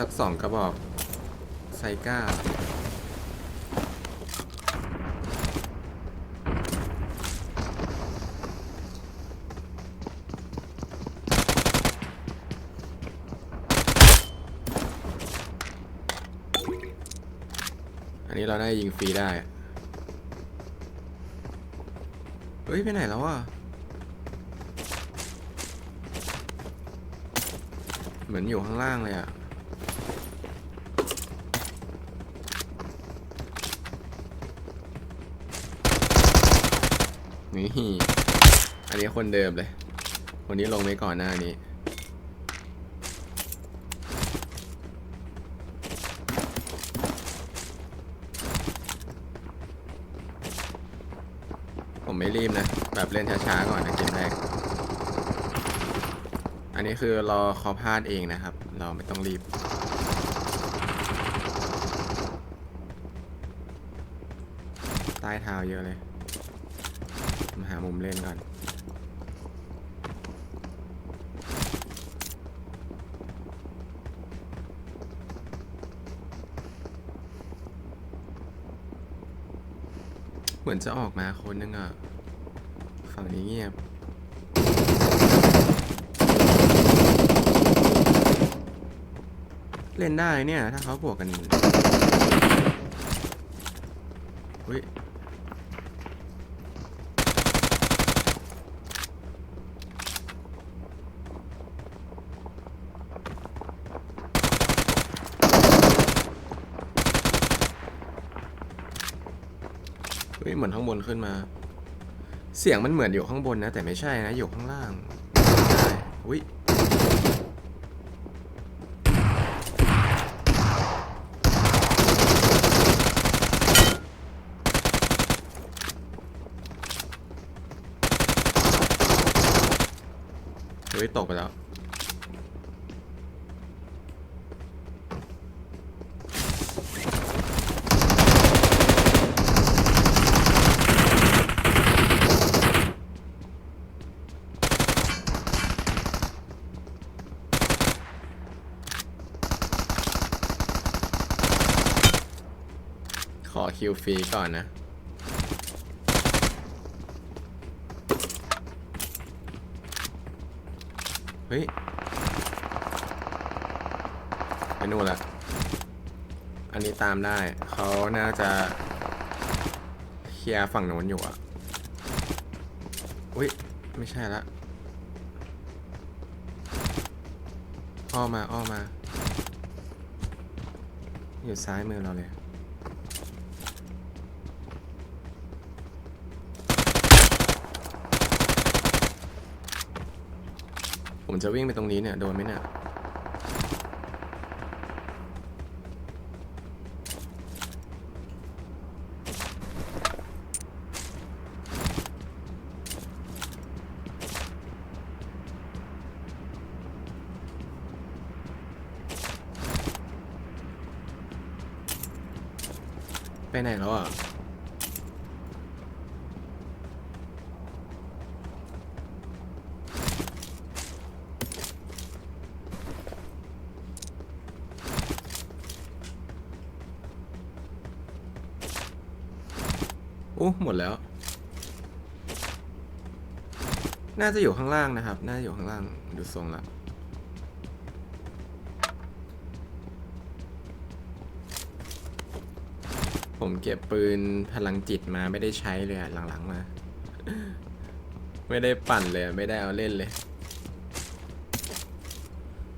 สักสองกระบอกไซก้า อันนี้เราได้ยิงฟรีได้ เฮ้ย ไปไหนแล้วอะ เหมือนอยู่ข้างล่างเลยอะ นี่อันนี้คนเดิมเลย คนนี้ลงไปก่อนหน้านี้ ผมไม่รีบนะ แบบเล่นช้าๆก่อนนะเกมแรก อันนี้คือรอเขาพลาดเองนะครับ เราไม่ต้องรีบใต้เท้าเยอะเลย หามุมเล่นก่อนเหมือนจะออกมาคนนึงอะ ฝั่งนี้เงียบ เล่นได้เนี่ย ถ้าเขาบวกกันอุ้ย เฮ้ยเห มือนข้างบนขึ้นมา เสียงมันเหมือนอยู่ข้างบนนะ แต่ไม่ใช่นะ อยู่ข้างล่างใช่อุ้ยเฮ้ยตกไปแล้ว ฟรีก่อนนะเฮ้ยไปนู่นละอันนี้ตามได้ เขาน่าจะเคลียร์ฝั่งโน้นอยู่อะอุ้ย ไม่ใช่ละอ้อมาอ้อมา อยู่ซ้ายมือเราเลย ผมจะวิ่งไปตรงนี้เนี่ย โดนไหมเนี่ย ไปไหนแล้วอะ โอ้ หมดแล้ว น่าจะอยู่ข้างล่างนะครับ น่าจะอยู่ข้างล่างดูทรงละผมเก็บปืนพลังจิตมาไม่ได้ใช้เลยอะหลังๆมา ไม่ได้ปั่นเลยไม่ได้เอาเล่นเลย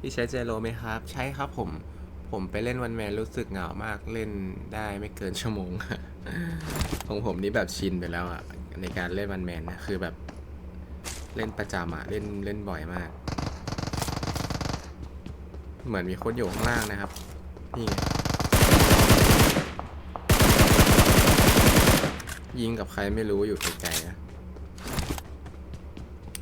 พี่ใช้เจโรไหมครับ ใช้ครับผม ผมไปเล่นวันแมนรู้สึกเหงามากเล่นได้ไม่เกินชั่วโมง ของผมนี่แบบชินไปแล้วอะในการเล่นวันแมนนะคือแบบเล่นประจำอะเล่นเล่นบ่อยมาก เหมือนมีคนอยู่ข้างล่างนะครับ นี่ไงยิงกับใครไม่รู้อยู่ไกลๆนะ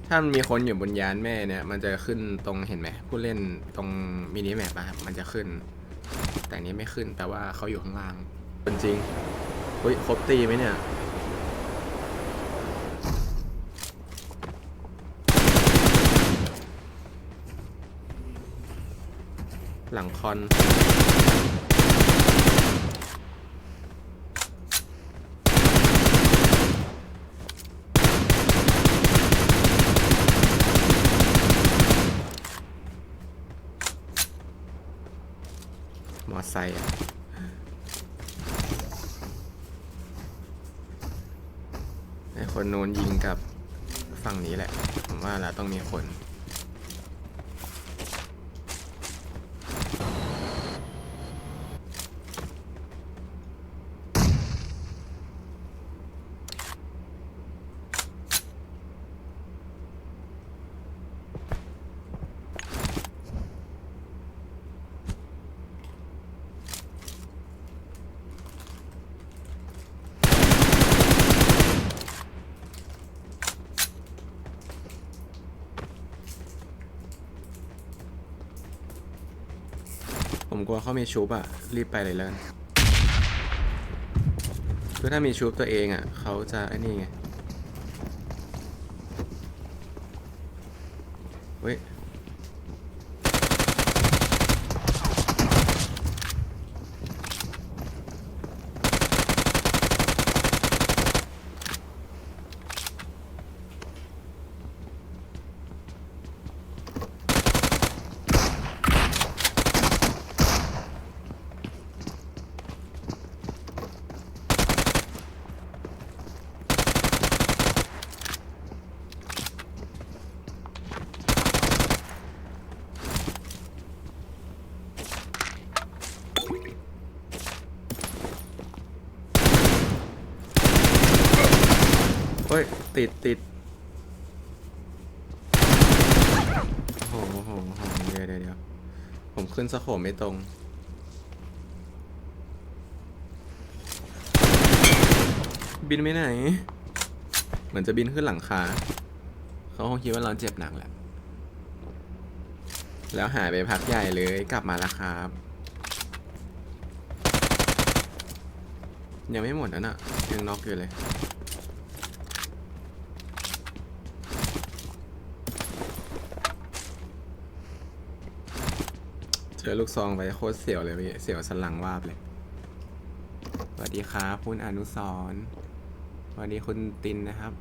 ถ้ามันมีคนอยู่บนยานแม่เนี่ย มันจะขึ้นตรงเห็นไหมผู้เล่นตรงมินิแมปอะครับมันจะขึ้น แต่นี้ไม่ขึ้นแปลว่าเขาอยู่ข้างล่างจริง ฮ้ยครบตีไหมเนี่ย หลังคอน มอไซค์อะ ไอคนโน้นยิงกับฝั่งนี้แหละ ผมว่าเราต้องมีคน ผมกลัวเขามีชูบอะรีบไปเลยแล้วกันคือถ้ามีชูบตัวเองอะเขาจะไอ้นี่ไง ติดติดโอ้โหโอ้โหโอ้โหเดี๋ยวเดี๋ยวเดี๋ยวผมขึ้นสะโคปไม่ตรง บินไปไหน เหมือนจะบินขึ้นหลังคาเขาคงคิดว่าเราเจ็บหนักแหละ แล้วหายไปพักใหญ่เลยกลับมาแล้วครับ ยังไม่หมดนะน่ะยังน็อกอยู่เลย เจอลูกซองไปโคตรเสียวเลยพี่เสียวสนหลังวาบเลย สวัสดีครับคุณอนุสรสวัสดีคุณตินนะครับ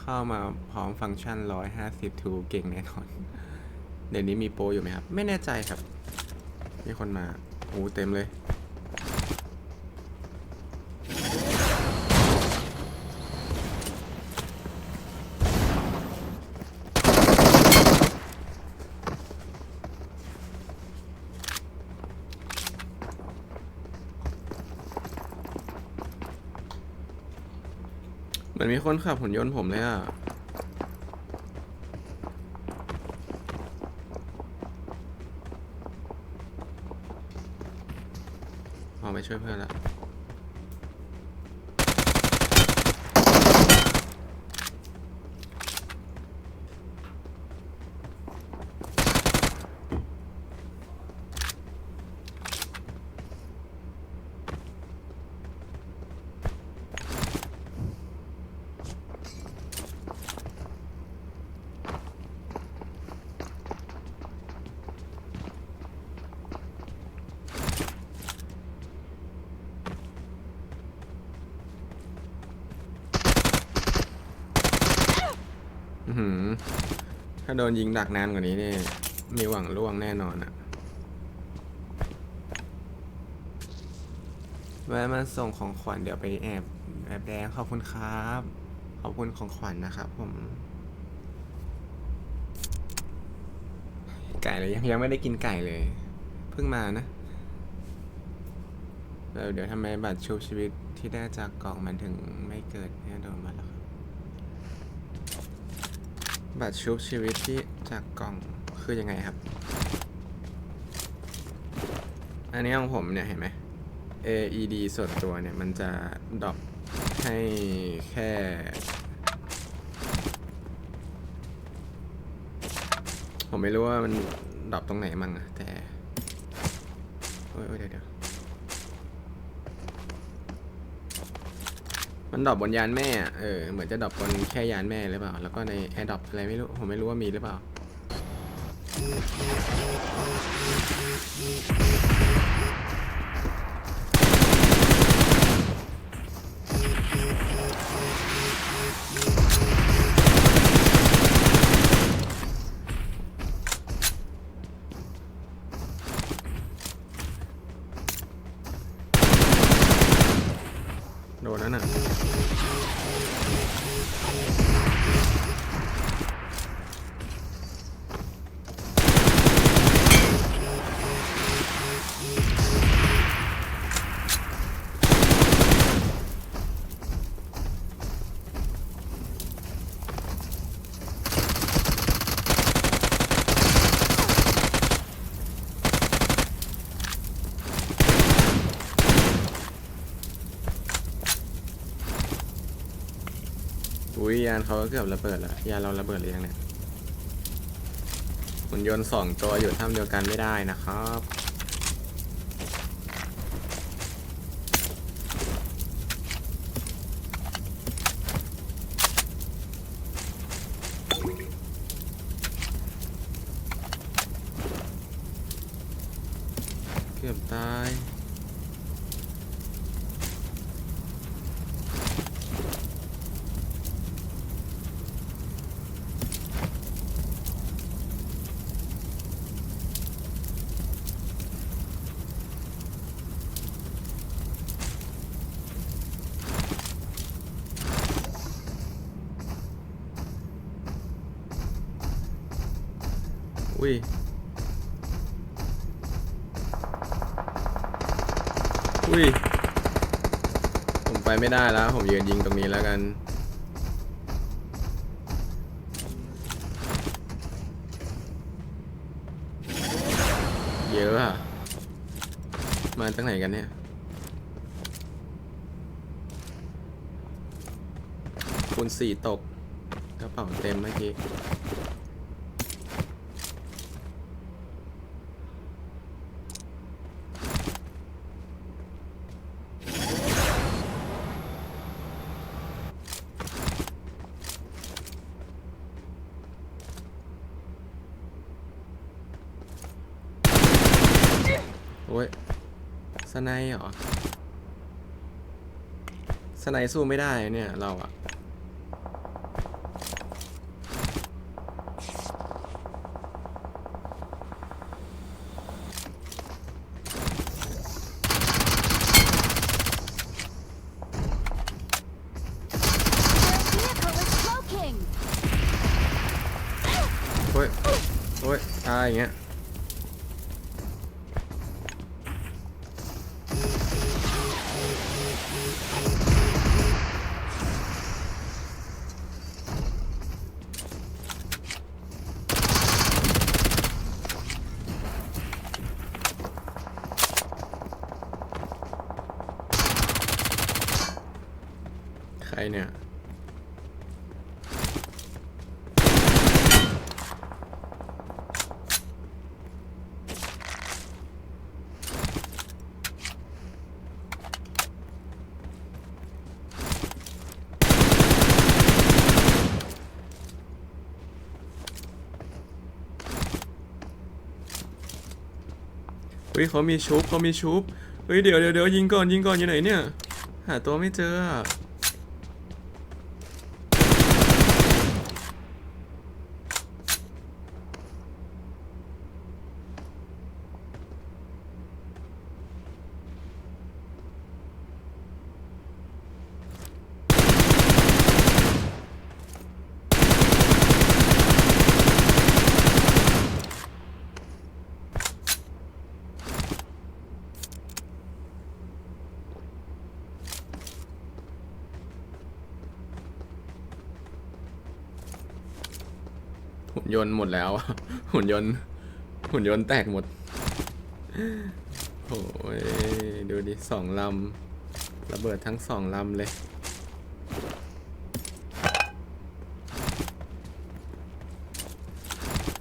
เข้ามาพร้อมฟังก์ชันร้อยห้าสิบทูเก่งแน่นอน เดี๋ยวนี้มีโปรอยู่ไหมครับ ไม่แน่ใจครับ มีคนมาโอ้เต็มเลย เหมือนมีคนขับหุ่นยนต์ผมเลยอะ ออกไปช่วยเพื่อนละอื้อหือ ถ้าโดนยิงดักนานกว่านี้นี่มีหวังล่วงแน่นอนอะแวะมาส่งของขวัญเดี๋ยวไปแอบแอบแดงขอบคุณครับ ขอบคุณของขวัญนะครับผม ไก่เลยยังยังไม่ได้กินไก่เลย เพิ่งมานะแล้วเดี๋ยวทำไมบัตรชุบชีวิตที่ได้จากกล่องมันถึงไม่เกิดเนี่ยโดนมาแล้ว บัตรชุบชีวิตที่จากกล่องคือยังไงครับ อันนี้ของผมเนี่ยเห็นไหม AED ส่วนตัวเนี่ย มันจะดรอปให้แค่ ผมไม่รู้ว่ามันดรอปตรงไหนมั่งอะแต่ โอ้ยเดี๋ยวเดี๋ยว มันดรอปบนยานแม่เออเหมือนจะดรอปบนแค่ยานแม่หรือเปล่า แล้วก็ในแอร์ดรอปอะไรไม่รู้ผมไม่รู้ว่ามีหรือเปล่า เขาก็เกือบระเบิดแล้วยาเราระเบิดหรือยังเนี่ยหุ่นยนต์สองตัวอยู่ถ้ำเดียวกันไม่ได้นะครับเกือบตาย อุ้ยอุ้ย ผมไปไม่ได้แล้ว ผมยืนยิงตรงนี้แล้วกัน เยอะอะมาจากไหนกันเนี่ย คูณสี่ตก กระเป๋าเต็มเมื่อกี้ โอ้ยสไนเหรอสไนสู้ไม่ได้เนี่ยเราอะ เนี่ยเฮ้ยเขามีชุบเขามีชุบเฮ้ยเดี๋ยวเดี๋ยวเดี๋ยวยิงก่อนยิงก่อนอยู่ไหนเนี่ย หาตัวไม่เจอ นยนต์หมดแล้วอะหุ่นยนต์ หุ่นยนต์แตกหมด โอ้ย ดูดิสองลำ ระเบิดทั้งสองลำเลย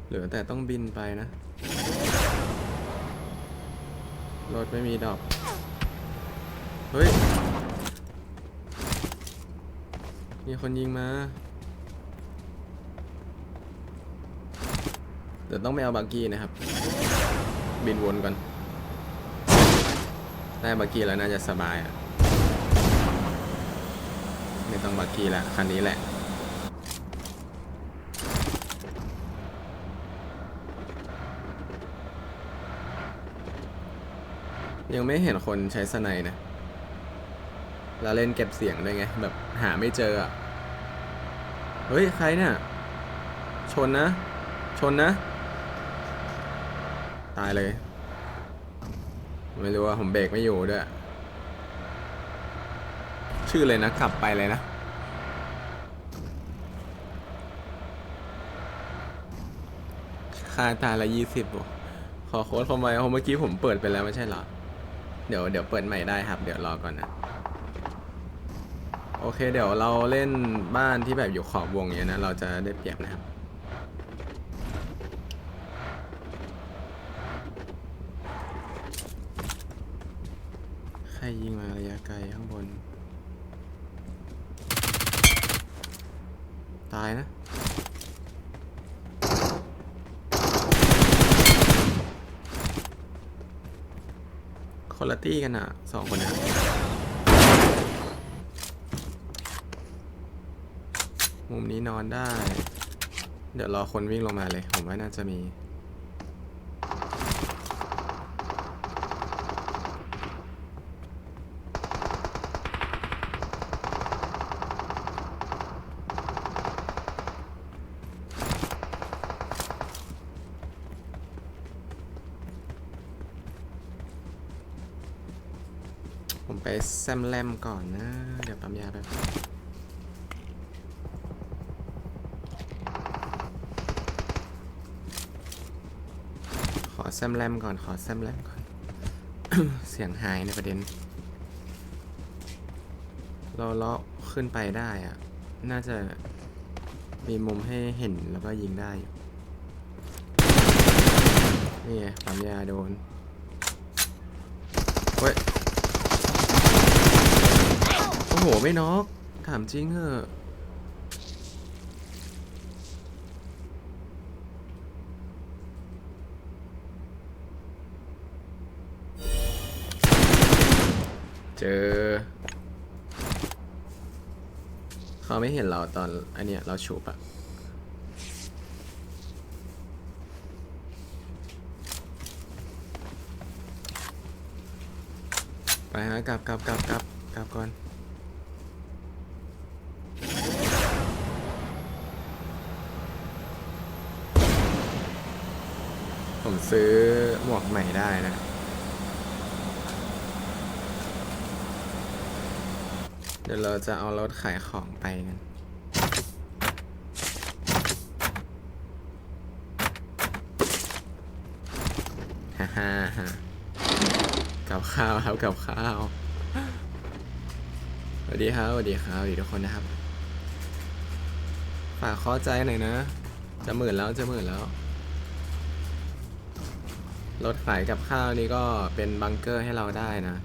เหลือแต่ต้องบินไปนะ รถไม่มีดอก เฮ้ย มีคนยิงมา แต่ต้องไม่เอาบักกี้นะครับ บินวนก่อนได้บักกี้แล้วน่าจะสบายอะไม่ต้องบักกี้ละคันนี้แหละยังไม่เห็นคนใช้สไนนะแล้วเล่นเก็บเสียงด้วยไง แบบหาไม่เจออะ เฮ้ย ใครเนี่ย ชนนะ ชนนะ ตายเลย ไม่รู้ว่าผมเบรกไม่อยู่ด้วย ชื่อเลยนะขับไปเลยนะ ค่าตายละยี่สิบขอโค้ดเข้ามเพราะเมื่อกี้ผมเปิดไปแล้วไม่ใช่เหรอ เดี๋ยวเดี๋ยวเปิดใหม่ได้ครับ เดี๋ยวรอก่อนนะ โอเค เดี๋ยวเราเล่นบ้านที่แบบอยู่ขอบวงเนี้ยนะ เราจะได้เปรียบนะครับ รยิงมาระยะไกลข้างบน ตายนะ คนละตี้กันอะสองคนนี้มุมนี้นอนได้ เดี๋ยวรอคนวิ่งลงมาเลย ผมว่าน่าจะมี ผม ไปแซมแลมก่อนนะ เดี๋ยวปั๊มยาแบบขอแซมแลมก่อนขอแซมแลมก่อน เสียงหายในประเด็น เราเลาะขึ้นไปได้อะน่าจะมีมุมให้เห็นแล้วก็ยิงได้อยู่นี่ไงปั๊มยาโดนเฮ้ย โอ้โหไม่น็อกถามจริงเหอะเจอ เขาไม่เห็นเราตอนอันเนี้ยเราฉูบอะไปฮะกลับกลับกลับกลับกลับก่อน ผมซื้อหมวกใหม่ได้นะ เดี๋ยวเราจะเอารถขายของไปกันฮ่าฮ่าฮ่ากับข้าวครับกับข้าวสวัสดีครับสวัสดีครับสวัสดีทุกคนนะครับ ฝากข้อใจหน่อยนะ จะหมื่นแล้วจะหมื่นแล้ว รถขายกับข้าวนี่ก็เป็นบังเกอร์ให้เราได้นะ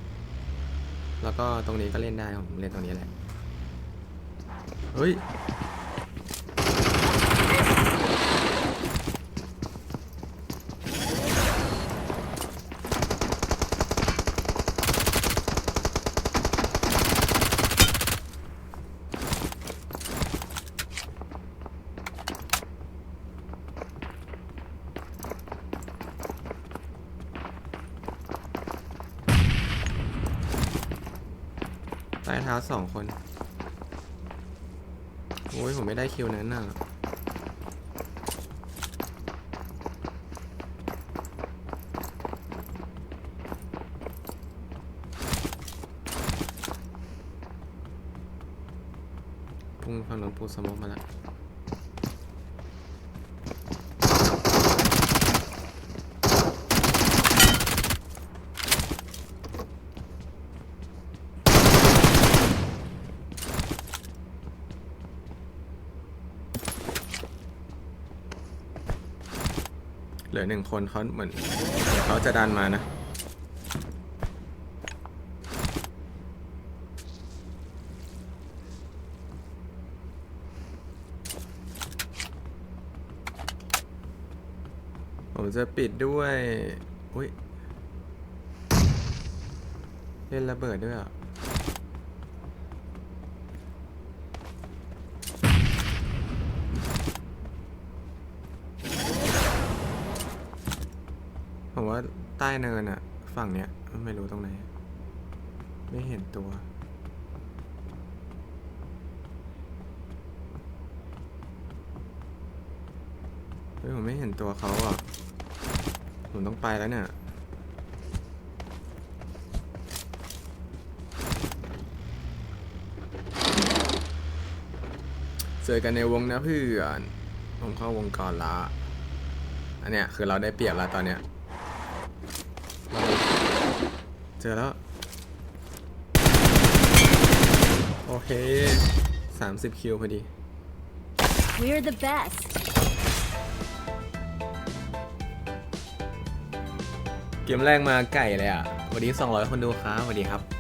แล้วก็ตรงนี้ก็เล่นได้ผมเล่นตรงนี้แหละ เฮ้ย ใต้เท้าสองคน โอ้ยผมไม่ได้คิวนั้นน่ะพุ่งฝั่งน้องปูสมองมาแล้ว ลือหนึ่งคนเขาเหมือนเขาจะดันมานะผมจะปิดด้วย อุ้ยเล่นระเบิดด้วยอะ ผมว่าใต้เนินอะฝั่งเนี้ยไม่รู้ตรงไหน ไม่เห็นตัว เฮ้ยผมไม่เห็นตัวเขาอะ ผมต้องไปแล้วเนี่ยเจอกันในวงนะเพื่อน ผมเข้าวงก่อนละ อันเนี้ยคือเราได้เปรียบล้วตอนเนี้ย เจอแล้ว โอเค 30 คิวพอดี We're the best. เกมแรกมาไก่เลยอะ วันนี้ 200 คนดูครับสวัสดีครับ